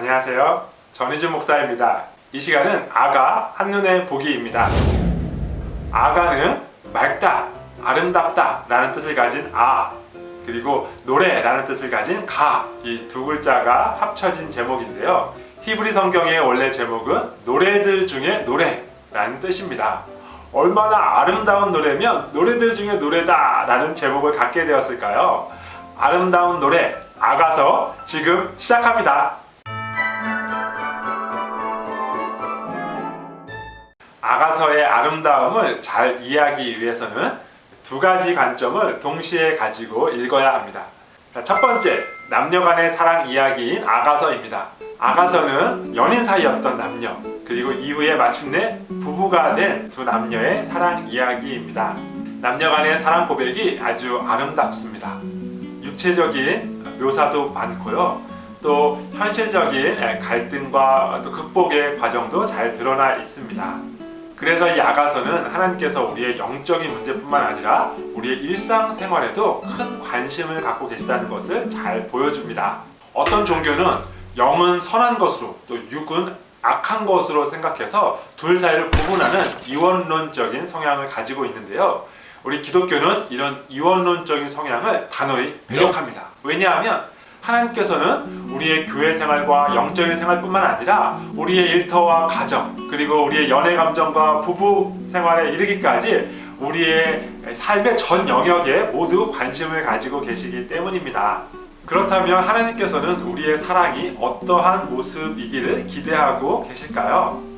안녕하세요. 전희준 목사입니다. 이 시간은 아가 한눈에 보기입니다. 아가는 맑다, 아름답다 라는 뜻을 가진 아 그리고 노래라는 뜻을 가진 가 이 두 글자가 합쳐진 제목인데요. 히브리 성경의 원래 제목은 노래들 중에 노래라는 뜻입니다. 얼마나 아름다운 노래면 노래들 중에 노래다 라는 제목을 갖게 되었을까요? 아름다운 노래 아가서 지금 시작합니다. 아가서의 아름다움을 잘 이해하기 위해서는 두 가지 관점을 동시에 가지고 읽어야 합니다. 자, 첫 번째, 남녀 간의 사랑 이야기인 아가서입니다. 아가서는 연인 사이였던 남녀, 그리고 이후에 마침내 부부가 된 두 남녀의 사랑 이야기입니다. 남녀 간의 사랑 고백이 아주 아름답습니다. 육체적인 묘사도 많고요. 또 현실적인 갈등과 또 극복의 과정도 잘 드러나 있습니다. 그래서 이 아가서는 하나님께서 우리의 영적인 문제뿐만 아니라 우리의 일상생활에도 큰 관심을 갖고 계시다는 것을 잘 보여줍니다. 어떤 종교는 영은 선한 것으로 또 육은 악한 것으로 생각해서 둘 사이를 구분하는 이원론적인 성향을 가지고 있는데요. 우리 기독교는 이런 이원론적인 성향을 단호히 배격합니다. 왜냐하면 하나님께서는 우리의 교회 생활과 영적인 생활뿐만 아니라 우리의 일터와 가정 그리고 우리의 연애 감정과 부부 생활에 이르기까지 우리의 삶의 전 영역에 모두 관심을 가지고 계시기 때문입니다. 그렇다면 하나님께서는 우리의 사랑이 어떠한 모습이기를 기대하고 계실까요?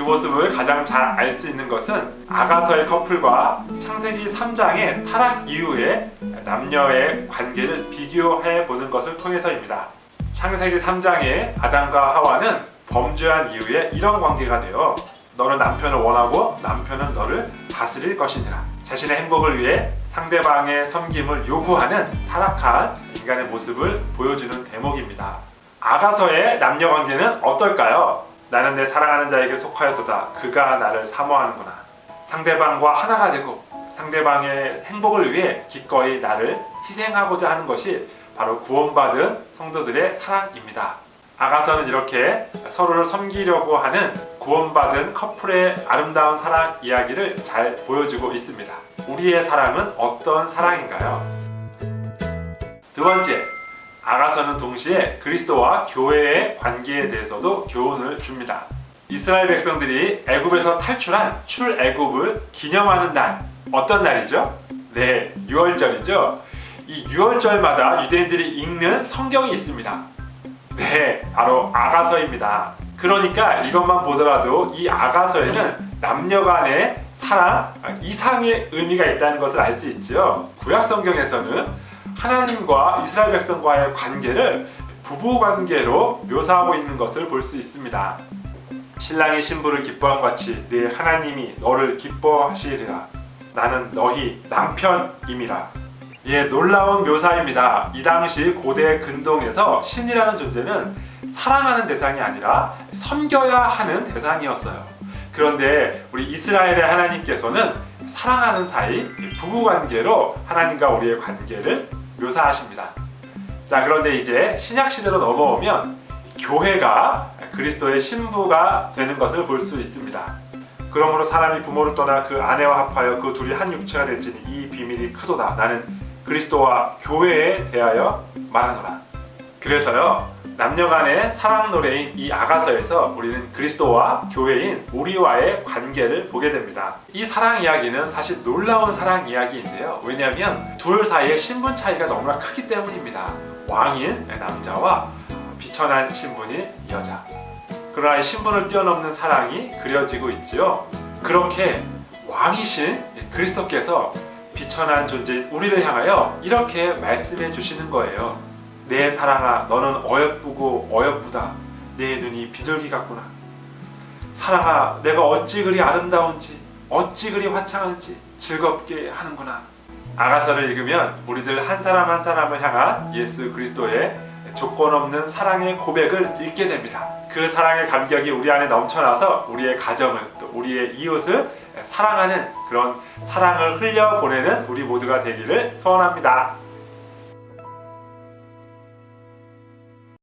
그 모습을 가장 잘 알 수 있는 것은 아가서의 커플과 창세기 3장의 타락 이후에 남녀의 관계를 비교해 보는 것을 통해서입니다. 창세기 3장의 아담과 하와는 범죄한 이후에 이런 관계가 되어 너는 남편을 원하고 남편은 너를 다스릴 것이니라. 자신의 행복을 위해 상대방의 섬김을 요구하는 타락한 인간의 모습을 보여주는 대목입니다. 아가서의 남녀 관계는 어떨까요? 나는 내 사랑하는 자에게 속하였도다. 그가 나를 사모하는구나. 상대방과 하나가 되고 상대방의 행복을 위해 기꺼이 나를 희생하고자 하는 것이 바로 구원받은 성도들의 사랑입니다. 아가서는 이렇게 서로를 섬기려고 하는 구원받은 커플의 아름다운 사랑 이야기를 잘 보여주고 있습니다. 우리의 사랑은 어떤 사랑인가요? 두 번째, 아가서는 동시에 그리스도와 교회의 관계에 대해서도 교훈을 줍니다. 이스라엘 백성들이 애굽에서 탈출한 출애굽을 기념하는 날 어떤 날이죠? 네, 6월절이죠. 이 6월절마다 유대인들이 읽는 성경이 있습니다. 네, 바로 아가서입니다. 그러니까 이것만 보더라도 이 아가서에는 남녀 간의 사랑 이상의 의미가 있다는 것을 알 수 있죠. 구약 성경에서는 하나님과 이스라엘 백성과의 관계를 부부 관계로 묘사하고 있는 것을 볼 수 있습니다. 신랑이 신부를 기뻐한 같이 내 하나님이 너를 기뻐하시리라. 나는 너희 남편임이라. 예, 놀라운 묘사입니다. 이 당시 고대 근동에서 신이라는 존재는 사랑하는 대상이 아니라 섬겨야 하는 대상이었어요. 그런데 우리 이스라엘의 하나님께서는 사랑하는 사이 부부 관계로 하나님과 우리의 관계를 묘사하십니다. 자, 그런데 이제 신약 시대로 넘어오면 교회가 그리스도의 신부가 되는 것을 볼 수 있습니다. 그러므로 사람이 부모를 떠나 그 아내와 합하여 그 둘이 한 육체가 될지니 이 비밀이 크도다. 나는 그리스도와 교회에 대하여 말하노라. 그래서요. 남녀간의 사랑 노래인 이 아가서에서 우리는 그리스도와 교회인 우리와의 관계를 보게 됩니다. 이 사랑 이야기는 사실 놀라운 사랑 이야기인데요. 왜냐하면 둘 사이의 신분 차이가 너무나 크기 때문입니다. 왕인 남자와 비천한 신분인 여자. 그러나 이 신분을 뛰어넘는 사랑이 그려지고 있지요. 그렇게 왕이신 그리스도께서 비천한 존재인 우리를 향하여 이렇게 말씀해 주시는 거예요. 내 사랑아, 너는 어여쁘고 어여쁘다. 내 눈이 비둘기 같구나. 사랑아, 내가 어찌 그리 아름다운지, 어찌 그리 화창한지 즐겁게 하는구나. 아가서를 읽으면 우리들 한 사람 한 사람을 향한 예수 그리스도의 조건 없는 사랑의 고백을 읽게 됩니다. 그 사랑의 감격이 우리 안에 넘쳐나서 우리의 가정을 또 우리의 이웃을 사랑하는 그런 사랑을 흘려 보내는 우리 모두가 되기를 소원합니다.